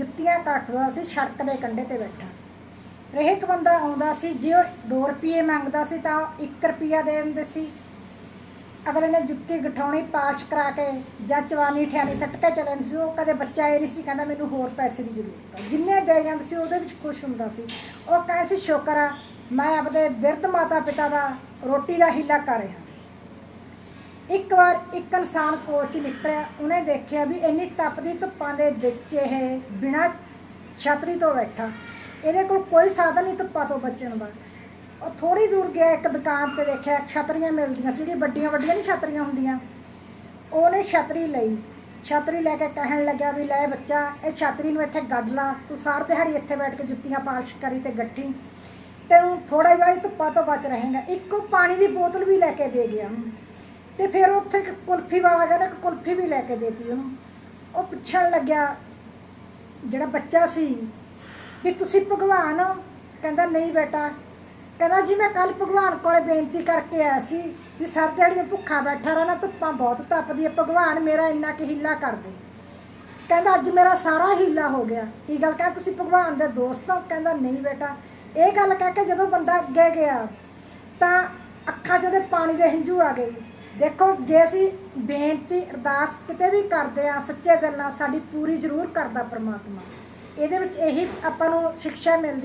ਜੁੱਤੀਆਂ ਕੱਟਦਾ ਸੀ, ਸੜਕ ਦੇ ਕੰਢੇ ਤੇ ਬੈਠਾ। ਹਰੇਕ ਬੰਦਾ ਆਉਂਦਾ ਸੀ, ਜੇ ਉਹ 2 ਰੁਪਏ ਮੰਗਦਾ ਸੀ ਤਾਂ 1 ਰੁਪਿਆ ਦੇ ਦਿੰਦੇ ਸੀ। ਅਗਲੇ ਨੇ ਜੁੱਤੀ ਗਠਾਉਣੀ ਪਾਸ਼ ਕਰਾ ਕੇ ਜਾਂ ਚਵਾਨੀ ਠਿਆਣੀ ਸੱਟ ਕੇ ਚਲੇ ਜਾਂਦੇ ਸੀ। ਉਹ ਕਦੇ ਬੱਚਾ ਇਹ ਨਹੀਂ ਸੀ, ਕਹਿੰਦਾ ਮੈਨੂੰ ਹੋਰ ਪੈਸੇ ਦੀ ਜ਼ਰੂਰਤ ਹੈ ਜਿੰਨੇ ਦੇ ਜਾਂਦੇ ਸੀ, ਉਹਦੇ ਵਿੱਚ ਖੁਸ਼ ਹੁੰਦਾ ਸੀ। ਉਹ ਕਹਿੰਦੇ ਸੀ, ਸ਼ੁਕਰ ਆ, ਮੈਂ ਆਪਦੇ ਬਿਰਧ ਮਾਤਾ ਪਿਤਾ ਦਾ ਰੋਟੀ ਦਾ ਹੀਲਾ ਕਰ ਰਿਹਾ। ਇੱਕ ਵਾਰ ਇੱਕ ਇਨਸਾਨ ਕੋਚ ਨਿਕਲਿਆ ਉਹਨੇ ਦੇਖਿਆ ਵੀ ਇੰਨੀ ਤਪਦੀ ਧੁੱਪਾਂ ਦੇ ਵਿੱਚ ਇਹ ਬਿਨਾਂ ਛਤਰੀ ਤੋਂ ਬੈਠਾ। ਇਹਦੇ ਕੋਲ ਕੋਈ ਸਾਧਨ ਨਹੀਂ ਧੁੱਪਾਂ ਤੋਂ ਬਚਣ ਦਾ। ਉਹ ਥੋੜੀ ਦੂਰ ਗਿਆ, ਇੱਕ ਦੁਕਾਨ ਤੇ ਦੇਖਿਆ ਛਤਰੀਆਂ ਮਿਲਦੀਆਂ ਸੀ, ਜਿਹੜੀਆਂ ਵੱਡੀਆਂ ਵੱਡੀਆਂ ਨਹੀਂ ਛਤਰੀਆਂ ਹੁੰਦੀਆਂ। ਉਹਨੇ ਛਤਰੀ ਲਈ। ਛਤਰੀ ਲੈ ਕੇ ਕਹਿਣ ਲੱਗਾ ਵੀ, ਲੈ ਬੱਚਾ, ਇਹ ਛਤਰੀ ਨੂੰ ਇੱਥੇ ਗੱਡ ਲਾ। ਤੂੰ ਸਾਰ ਦਿਹਾੜੀ ਇੱਥੇ ਬੈਠ ਕੇ ਜੁੱਤੀਆਂ ਪਾਲਿਸ਼ ਕਰੀ ਤੇ ਗੱਠੀ। ਤੈਨੂੰ ਥੋੜਾ ਜਿਹਾ ਧੁੱਪਾਂ ਤੋਂ ਬਚ ਰਹੇਗਾ। ਇੱਕ ਉਹ ਪਾਣੀ ਦੀ ਬੋਤਲ ਵੀ ਲੈ ਕੇ ਦੇ ਗਿਆ ਉਹਨੂੰ। ਤੇ ਫਿਰ ਉੱਥੇ ਇੱਕ ਕੁਲਫੀ ਵਾਲਾ ਕਹਿੰਦਾ ਨਾ ਇੱਕ ਕੁਲਫੀ ਵੀ ਲੈ ਕੇ ਦੇਤੀ ਉਹਨੂੰ। ਉਹ ਪੁੱਛਣ ਲੱਗਿਆ, ਜਿਹੜਾ ਬੱਚਾ ਸੀ, ਵੀ ਤੁਸੀਂ ਭਗਵਾਨ ਹੋ? ਕਹਿੰਦਾ, ਨਹੀਂ ਬੇਟਾ। ਕਹਿੰਦਾ, ਜੀ ਮੈਂ ਕੱਲ ਭਗਵਾਨ ਕੋਲੇ ਬੇਨਤੀ ਕਰਕੇ ਆਇਆ ਸੀ ਵੀ ਸਰ ਦਿਹਾੜੀ ਮੈਂ ਭੁੱਖਾ ਬੈਠਾ ਰਹਿਣਾ, ਧੁੱਪਾਂ ਬਹੁਤ ਤਪਦੀ ਹੈ ਭਗਵਾਨ ਮੇਰਾ ਇੰਨਾ ਕਿ ਹੀਲਾ ਕਰ ਦੇ। ਕਹਿੰਦਾ, ਅੱਜ ਮੇਰਾ ਸਾਰਾ ਹੀਲਾ ਹੋ ਗਿਆ। ਇਹ ਗੱਲ ਕਹਿੰਦਾ ਤੁਸੀਂ ਭਗਵਾਨ ਦੇ ਦੋਸਤ ਹੋ? ਕਹਿੰਦਾ, ਨਹੀਂ ਬੇਟਾ। ਇਹ ਗੱਲ ਕਹਿ ਕੇ ਜਦੋਂ ਬੰਦਾ ਅੱਗੇ ਗਿਆ, ਤਾਂ ਅੱਖਾਂ 'ਚ ਉਹਦੇ ਪਾਣੀ ਦੇ ਹੰਝੂ ਆ ਗਏ। ਦੇਖੋ, ਜੇ ਅਸੀਂ ਬੇਨਤੀ, ਅਰਦਾਸ ਕਿਤੇ ਵੀ ਕਰਦੇ ਆ ਸੱਚੇ ਦਿਲ ਨਾਲ ਸਾਡੀ ਪੂਰੀ ਜ਼ਰੂਰ ਕਰਦਾ ਪਰਮਾਤਮਾ। ਇਹਦੇ ਵਿੱਚ ਇਹੀ ਆਪਾਂ ਨੂੰ ਸਿੱਖਿਆ ਮਿਲਦੀ